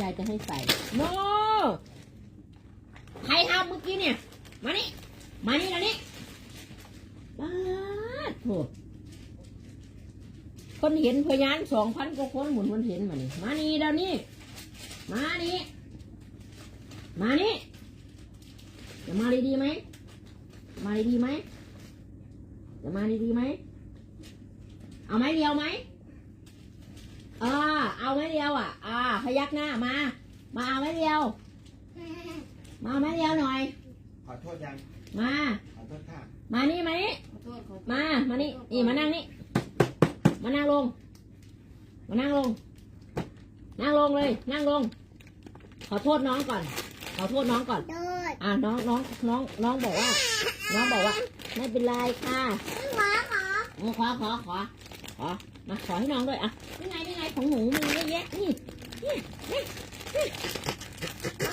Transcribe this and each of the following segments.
ยายจะให้ใส่ โน ใครทำเมื่อกี้เนี่ย มานี่ มานี่แล้วนี่ป้าโถคนเห็นพยานสองพันกว่าคนหมุนคนเห็นมานี่ มานี่เดี๋ยวนี้มานี่ มานี่จะมาดีๆไหม มาดีๆไหมจะมาดีๆไหม เอาไม้เดียวไหม เอาไม้เดียวอะ อ่า พยักหน้ามา มาเอาไม้เดียว มาเอาไม้เดียวหน่อย ขอโทษยัง มา ขอโทษค่ะ มานี่มานี่ขอโทษขอโทษมา มานี่ นี่มานั่งนี่ มานั่งลง มานั่งลง นั่งลงเลย นั่งลง ขอโทษน้องก่อน ขอโทษน้องก่อนโทษอ่าน้องน้องน้องน้องบอกว่า น้องบอกว่า ไม่เป็นไรค่ะขอขอขอขอขอขอขอมาขอให้น้องด้วยอะนี่ไงนี่ไง ของหนูมีเยอะแยะนี่นี่นี่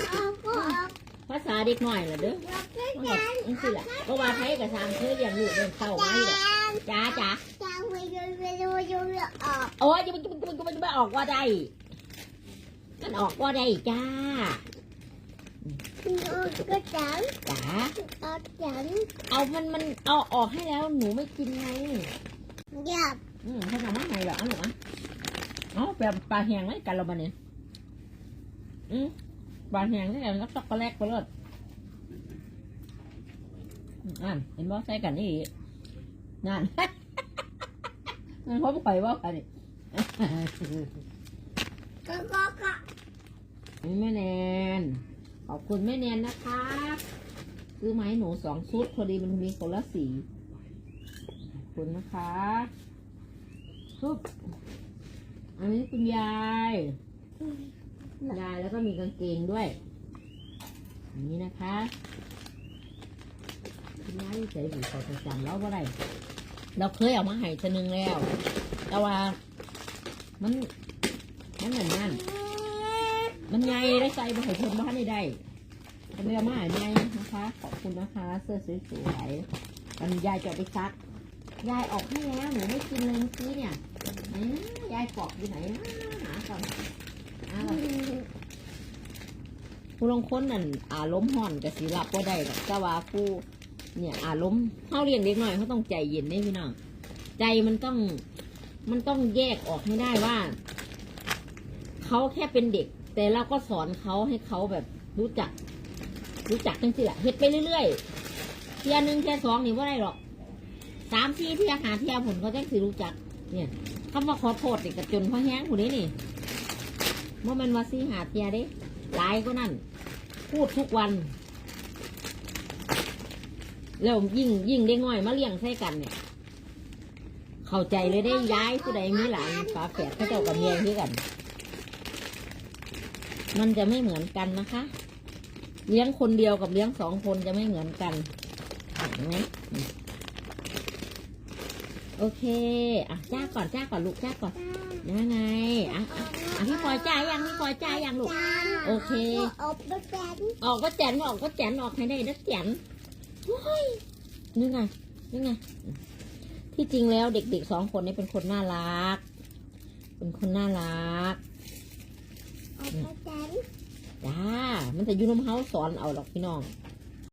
เอาก็เอาภาษาเด็กหน่อยเหรอเด้อเอาแค่มันก็นี่สิแหละก็ว่าไทยกับทางเคยเรียงลูกเรียงเข้ามาให้แหละจ้าจ้าจะไปดูไปดูดูออกโอ้ยจะมันจะมันจะมันจะไม่ออกว่าได้มันออกว่าได้จ้าก็จังจ้าเอาจังเอามันมันเอาออกให้แล้วหนูไม่กินไงหยับอืมเขาทำมาให้เหรอเอาหนูอะเอา แบบปลาแห้งไว้กันเราบ้าเนี่ยอืมปลาแห้งนี่แหละแล้วช็อกโกแลตไปเลยนั่นเห็นบ่ใส่กันนี่อีกนั่นมันพบไปว่ากันนี่ก็ก็ก็นี่แม่แนนขอบคุณแม่แนนนะคะซื้อไมาให้หนูสองชุดพอดีมันมีคนละสีขอบคุณนะคะชุบ อันนี้คุณยายยายแล้วก็มีกางเกงด้วย อันนี้นะคะคุณยายใส่บุเขาประจำแล้วว่าไรเราเคยเอามาให้ชนึงแล้ว แต่ว่า มันมันเหมือนนั่นมันไงได้ใส่มาให้เพิ่นบ้านได้ได้เป็นเรือมาหาไงนะคะ ขอบคุณนะคะ เสื้อสวยๆมันยายจะไปซักยายออกให้แล้วหนูไม่กินเลยเมื่อกี้เนี่ย ยายปอกอยู่ไหนนะหาก่อนหาก่อนผู้ลงค้นนั่นอารมณ์ห่อนกับสีรับก็ได้หรอกแต่ว่าผู้เนี่ยอารมณ์เขาเรียนเด็กหน่อยเขาต้องใจเย็นได้พี่น้องใจมันต้องมันต้องแยกออกให้ได้ว่าเขาแค่เป็นเด็ก แต่เราก็สอนเขาให้เขาแบบรู้จัก รู้จักจังสิแหละเฮ็ดไปเรื่อยๆเทียหนึ่งเทียสองนี่ว่าได้หรอกสามสี่เทียหาเทียผลเขาจังสิรู้จัก เนี่ย คำว่าขอโทษนี่กระจนเขาะแห้งผู้นี้นี่เมื่อมันว่าสี่หาเทียเด้หลายก็นั่น พูดทุกวันแล้วยิ่งยิ่งได้ง่อยมาเลี้ยงใส่กันเนี่ย เข้าใจเลยได้ย้ายผู้ใดมีหลานฝาแฝดเขาเจ้ากับเมียคือกัน มันจะไม่เหมือนกันนะคะ เลี้ยงคนเดียวกับเลี้ยงสองคนจะไม่เหมือนกันเห็นไหม โอเค อะจ้าก่อนจ้าก่อนลูกจ้าก่อนยังไง อะอะอะพี่พลอยจ้ายังพี่พลอยจ้ายังลูก โอเคเอาไปแปนออกก็แจนออกก็แจนออกให้ได้นักแจนโอ้ยนี่ไงนี่ไง ที่จริงแล้วเด็กๆสองคนนี้เป็นคนน่ารัก เป็นคนน่ารักเอาไปแปนจ้า มันจะอยูน้ำเฮาสอนเอาหรอกพี่น้องเ